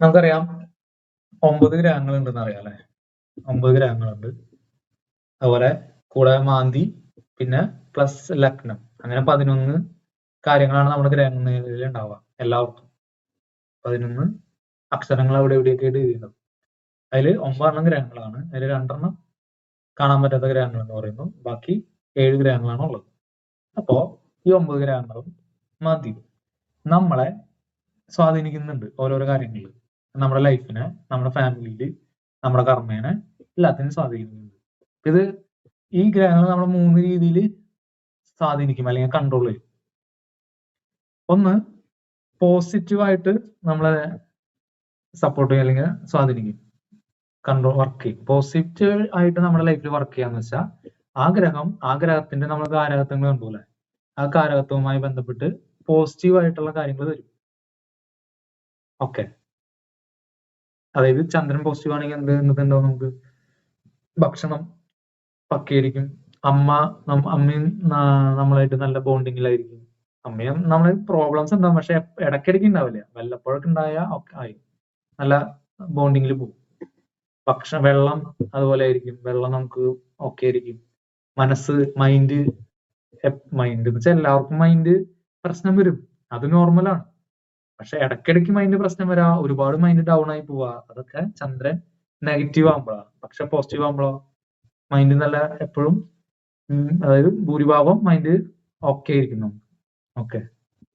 നമുക്കറിയാം ഒമ്പത് ഗ്രഹങ്ങൾ ഉണ്ടെന്ന് അറിയാം അല്ലെ? ഒമ്പത് ഗ്രഹങ്ങളുണ്ട് അതുപോലെ കൂടെ മാന്തി പിന്നെ പ്ലസ് ലഗ്നം. അങ്ങനെ പതിനൊന്ന് കാര്യങ്ങളാണ് നമ്മുടെ ഗ്രഹങ്ങളിൽ ഉണ്ടാവുക എല്ലാവർക്കും. പതിനൊന്ന് അക്ഷരങ്ങൾ അവിടെ എവിടെയൊക്കെ ആയിട്ട് എഴുതിയിട്ടുണ്ടാവും അതിൽ ഒമ്പതെണ്ണം ഗ്രഹങ്ങളാണ്. അതിൽ രണ്ടെണ്ണം കാണാൻ പറ്റാത്ത ഗ്രഹങ്ങൾ എന്ന് പറയുന്നു. ബാക്കി ഏഴ് ഗ്രഹങ്ങളാണ് ഉള്ളത്. അപ്പോ ഈ ഒമ്പത് ഗ്രഹങ്ങളും മതി നമ്മളെ സ്വാധീനിക്കുന്നുണ്ട് ഓരോരോ കാര്യങ്ങളിൽ നമ്മുടെ ലൈഫിനെ നമ്മുടെ ഫാമിലിയിൽ നമ്മുടെ കർമ്മേനെ എല്ലാത്തിനും സ്വാധീനിക്കുന്നുണ്ട്. ഇത് ഈ ഗ്രഹങ്ങൾ നമ്മളെ മൂന്ന് രീതിയിൽ സ്വാധീനിക്കും അല്ലെങ്കിൽ കൺട്രോൾ ചെയ്യും. ഒന്ന് പോസിറ്റീവായിട്ട് നമ്മളെ സപ്പോർട്ട് ചെയ്യും അല്ലെങ്കിൽ സ്വാധീനിക്കും. കൺട്രോൾ വർക്ക് ചെയ്യും. പോസിറ്റീവ് ആയിട്ട് നമ്മുടെ ലൈഫിൽ വർക്ക് ചെയ്യാന്ന് വെച്ചാൽ ആ ഗ്രഹം ആ ഗ്രഹത്തിന്റെ നമ്മൾ കാരകത്വങ്ങൾ കണ്ടുപോലെ ആ കാരകത്വവുമായി ബന്ധപ്പെട്ട് പോസിറ്റീവ് ആയിട്ടുള്ള കാര്യങ്ങൾ തരും ഓക്കെ അതായത് ചന്ദ്രൻ പോസിറ്റീവ് ആണെങ്കിൽ എന്ത് എന്തുണ്ടാവും നമുക്ക്? ഭക്ഷണം പക്കയായിരിക്കും. അമ്മ അമ്മയും നമ്മളായിട്ട് നല്ല ബോണ്ടിങ്ങിലായിരിക്കും അമ്മയും നമ്മൾ പ്രോബ്ലംസ് ഉണ്ടാവും പക്ഷെ ഇടയ്ക്കിടയ്ക്ക് ഉണ്ടാവില്ല. വല്ലപ്പോഴൊക്കെ ഉണ്ടായ ആയി. നല്ല ബോണ്ടിങ്ങിൽ പോകും. ഭക്ഷണം വെള്ളം അതുപോലെ ആയിരിക്കും. വെള്ളം നമുക്ക് ഓക്കെ ആയിരിക്കും. മനസ്സ് മൈൻഡ് മൈൻഡ് എന്ന് വെച്ചാൽ എല്ലാവർക്കും മൈൻഡ് പ്രശ്നം വരും. അത് നോർമലാണ് പക്ഷെ ഇടയ്ക്കിടയ്ക്ക് മൈൻഡ് പ്രശ്നം വരാ. ഒരുപാട് മൈൻഡ് ഡൗൺ ആയി പോവാ. അതൊക്കെ ചന്ദ്രൻ നെഗറ്റീവ് ആകുമ്പോഴാണ് പക്ഷെ പോസിറ്റീവ് ആകുമ്പോഴോ മൈൻഡ് നല്ല എപ്പോഴും അതായത് ഭൂരിഭാഗം മൈൻഡ് ഓക്കെ ആയിരിക്കും നമുക്ക് ഓക്കെ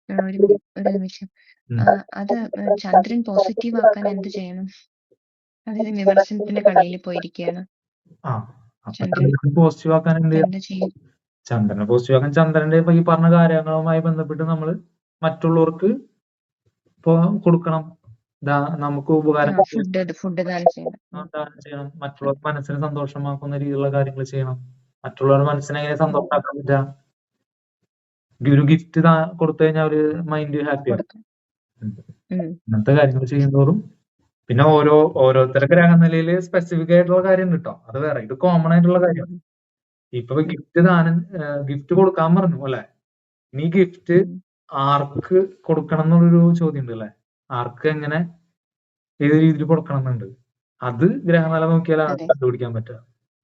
ഒരു നിമിഷം. അത് ചന്ദ്രൻ പോസിറ്റീവ് ആക്കാൻ എന്ത് ചെയ്യണം? അതായത് വിമർശനത്തിന്റെ കടയിൽ പോയിരിക്കുകയാണ് പോസിറ്റീവ് ആക്കാൻ എന്ത് ചന്ദ്രനെ പോസിറ്റീവ് ആക്കാൻ ചന്ദ്രന്റെ ഈ പറഞ്ഞ കാര്യങ്ങളുമായി ബന്ധപ്പെട്ട് നമ്മൾ മറ്റുള്ളവർക്ക് ഇപ്പൊ കൊടുക്കണം. ദാ നമുക്ക് ഉപകാരം ഫുഡ് ഫുഡ് ദാനം ചെയ്യണം. മറ്റുള്ളവർക്ക് മനസ്സിന് സന്തോഷമാക്കുന്ന രീതിയിലുള്ള കാര്യങ്ങൾ ചെയ്യണം. മറ്റുള്ളവരുടെ മനസ്സിനെ എങ്ങനെ സന്തോഷമാക്കാൻ പറ്റാം? ഒരു ഗിഫ്റ്റ് കൊടുത്തു കഴിഞ്ഞാൽ ഒരു മൈൻഡ് ഹാപ്പിയാണ്. ഇങ്ങനത്തെ കാര്യങ്ങൾ ചെയ്യുന്നതോറും പിന്നെ ഓരോ ഓരോരുത്തരുടെ ഗ്രഹനിലയിൽ സ്പെസിഫിക് ആയിട്ടുള്ള കാര്യം കിട്ടും അത് വേറെ. ഇത് കോമൺ ആയിട്ടുള്ള കാര്യമാണ് ഇപ്പൊ ഗിഫ്റ്റ് ദാനം ഗിഫ്റ്റ് കൊടുക്കാൻ പറഞ്ഞു അല്ലെ? നീ ഗിഫ്റ്റ്. ആർക്ക് കൊടുക്കണം എന്നുള്ളൊരു ചോദ്യം ഉണ്ട് അല്ലെ ആർക്ക് എങ്ങനെ ഏത് രീതിയിൽ കൊടുക്കണം എന്നുണ്ട് അത് ഗ്രഹനില നോക്കിയാലാണ്. കണ്ടുപിടിക്കാൻ പറ്റുക.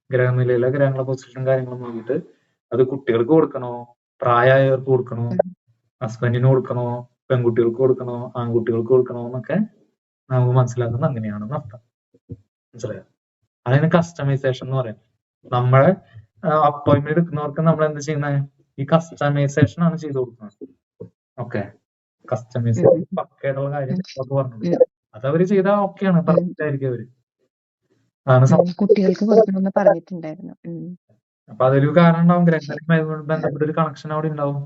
ഗ്രഹനിലയിലെ ഗ്രഹങ്ങളെ പൊസിഷൻ കാര്യങ്ങൾ നോക്കിയിട്ട് അത് കുട്ടികൾക്ക് കൊടുക്കണോ? പ്രായമായവർക്ക് കൊടുക്കണോ. ഹസ്ബൻഡിന് കൊടുക്കണോ? പെൺകുട്ടികൾക്ക് കൊടുക്കണോ? ആൺകുട്ടികൾക്ക് കൊടുക്കണോ? എന്നൊക്കെ നമുക്ക് മനസ്സിലാക്കുന്നത് അങ്ങനെയാണെന്ന് അർത്ഥം. മനസ്സിലായോ? അതിന് കസ്റ്റമൈസേഷൻ എന്ന് പറയുന്നത്. നമ്മളെ അപ്പോയിന്റ്മെന്റ് എടുക്കുന്നവർക്ക് നമ്മൾ എന്ത് ചെയ്യുന്നത്? ഈ കസ്റ്റമൈസേഷൻ ആണ് ചെയ്തു കൊടുക്കുന്നത്. ഓക്കെ. കസ്റ്റമേഴ്സ് പക്കയായിട്ടുള്ള കാര്യം പറഞ്ഞു ഉം. അത് അവർ ചെയ്താൽ ഓക്കെയാണ് പെർഫെക്റ്റ് ആയിരിക്കും അവർ. അതാണ് കുട്ടികൾക്ക് കൊടുക്കണമെന്ന് പറഞ്ഞിട്ടുണ്ടായിരുന്നു. അപ്പൊ അതൊരു കാരണം ഉണ്ടാവും. ഗ്രഹങ്ങളുമായി ബന്ധപ്പെട്ട ഒരു കണക്ഷൻ അവിടെ ഉണ്ടാവും.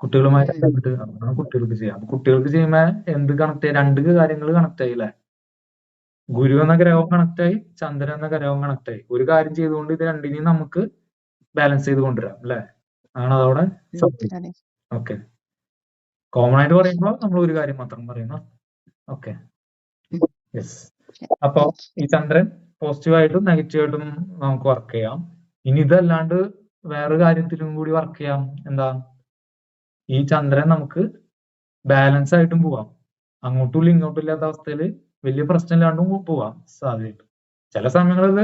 കുട്ടികളുമായി. ബന്ധപ്പെട്ട് അതാണ് കുട്ടികൾക്ക് ചെയ്യാം. അപ്പൊ കുട്ടികൾക്ക് ചെയ്യുമ്പോ എന്ത് കണക്ട് ആയി രണ്ട് കാര്യങ്ങൾ കണക്ട് ആയി അല്ലെ? ഗുരു എന്ന ഗ്രഹവും കണക്ട് ആയി ചന്ദ്രൻ എന്ന ഗ്രഹവും കണക്ട് ആയി. ഒരു കാര്യം ചെയ്തുകൊണ്ട് ഇത് രണ്ടിനെയും നമുക്ക് ബാലൻസ് ചെയ്ത് കൊണ്ടുവരാം അല്ലെ? ആണ് അതവിടെ ഓക്കെ കോമൺ ആയിട്ട് പറയുമ്പോൾ നമ്മൾ ഒരു കാര്യം മാത്രം പറയുന്നു. ഓക്കെ യെസ് അപ്പൊ ഈ ചന്ദ്രൻ പോസിറ്റീവ് ആയിട്ടും നെഗറ്റീവ് ആയിട്ടും നമുക്ക് വർക്ക് ചെയ്യാം. ഇനി ഇതല്ലാണ്ട് വേറെ കാര്യത്തിലും കൂടി വർക്ക് ചെയ്യാം. എന്താ? ഈ ചന്ദ്രൻ നമുക്ക് ബാലൻസ് ആയിട്ടും പോവാം. അങ്ങോട്ടും ഇങ്ങോട്ടും ഇല്ലാത്ത അവസ്ഥയിൽ വലിയ പ്രശ്നമില്ലാണ്ടും പോവാം സാധ്യതയുണ്ട് ചില സമയങ്ങളിൽ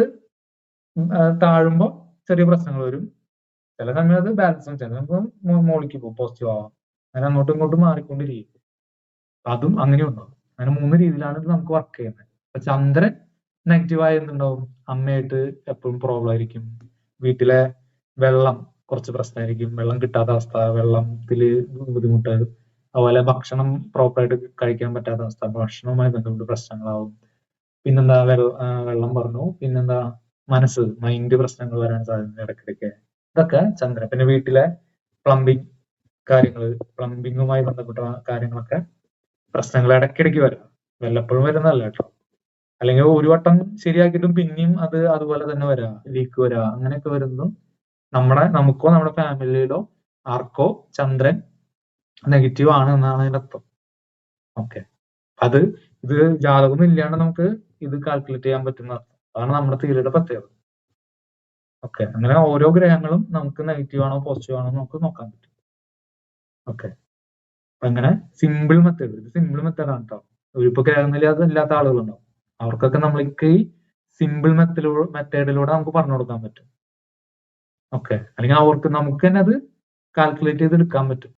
താഴുമ്പോ ചെറിയ പ്രശ്നങ്ങൾ വരും. ചില സമയത്ത് ബാലൻസ് ചില സമയം മോളിക്ക് പോകും പോസിറ്റീവ് ആവാം. അങ്ങനെ അങ്ങോട്ടും ഇങ്ങോട്ടും മാറിക്കൊണ്ടിരിക്കും. അതും അങ്ങനെ ഉണ്ടാവും അങ്ങനെ മൂന്ന് രീതിയിലാണ് ഇത് നമുക്ക് വർക്ക് ചെയ്യുന്നത്. അപ്പൊ ചന്ദ്രൻ നെഗറ്റീവ് ആയി എന്തുണ്ടാവും? അമ്മയായിട്ട് എപ്പോഴും പ്രോബ്ലം ആയിരിക്കും. വീട്ടിലെ വെള്ളം കുറച്ച് പ്രശ്നമായിരിക്കും. വെള്ളം കിട്ടാത്ത അവസ്ഥ വെള്ളത്തിൽ ബുദ്ധിമുട്ട് അതുപോലെ ഭക്ഷണം പ്രോപ്പറായിട്ട് കഴിക്കാൻ പറ്റാത്ത അവസ്ഥ ഭക്ഷണവുമായി ബന്ധപ്പെട്ട് പ്രശ്നങ്ങളാവും. പിന്നെന്താ വെള്ളം പറഞ്ഞു. പിന്നെന്താ? മനസ്സ് മൈൻഡ് പ്രശ്നങ്ങൾ വരാൻ സാധ്യത ഇടയ്ക്കിടയ്ക്ക്. ഇതൊക്കെ ചന്ദ്രൻ. പിന്നെ വീട്ടിലെ പ്ലംബിംഗ് കാര്യങ്ങൾ പ്ലംബിങ്ങുമായി ബന്ധപ്പെട്ട കാര്യങ്ങളൊക്കെ പ്രശ്നങ്ങൾ ഇടയ്ക്കിടയ്ക്ക് വരാം. വല്ലപ്പോഴും വരുന്നതല്ല കേട്ടോ. അല്ലെങ്കിൽ ഒരു വട്ടം ശരിയാക്കിയിട്ടും പിന്നെയും അത് അതുപോലെ തന്നെ വരാം ലീക്ക് വരാം അങ്ങനെയൊക്കെ വരുന്നു. നമ്മുടെ നമുക്കോ നമ്മുടെ ഫാമിലിയിലോ ആർക്കോ ചന്ദ്രൻ നെഗറ്റീവ് ആണ് എന്നാണ് അതിന്റെ അർത്ഥം. ഓക്കെ അത് ഇത് ജാതകമൊന്നും ഇല്ലാണ്ട് നമുക്ക് ഇത് കാൽക്കുലേറ്റ് ചെയ്യാൻ പറ്റുന്ന അതാണ് നമ്മുടെ തിയറിയുടെ പ്രത്യേകത. ഓക്കെ അങ്ങനെ ഓരോ ഗ്രഹങ്ങളും നമുക്ക് നെഗറ്റീവ് ആണോ പോസിറ്റീവ് ആണോ നമുക്ക് നോക്കാൻ പറ്റും. ഓക്കെ അങ്ങനെ സിമ്പിൾ മെത്തേഡ് ഇത് സിമ്പിൾ മെത്തേഡ് ആണ് കേട്ടോ ഇപ്പൊ ഗ്രഹനില ഇല്ലാത്ത ആളുകളുണ്ടാവും. അവർക്കൊക്കെ നമ്മൾക്ക് ഈ സിമ്പിൾ മെത്തേഡ് മെത്തേഡിലൂടെ നമുക്ക് പറഞ്ഞു കൊടുക്കാൻ പറ്റും. ഓക്കെ അല്ലെങ്കിൽ അവർക്ക് നമുക്ക് തന്നെ അത് കാൽക്കുലേറ്റ് ചെയ്ത് എടുക്കാൻ പറ്റും.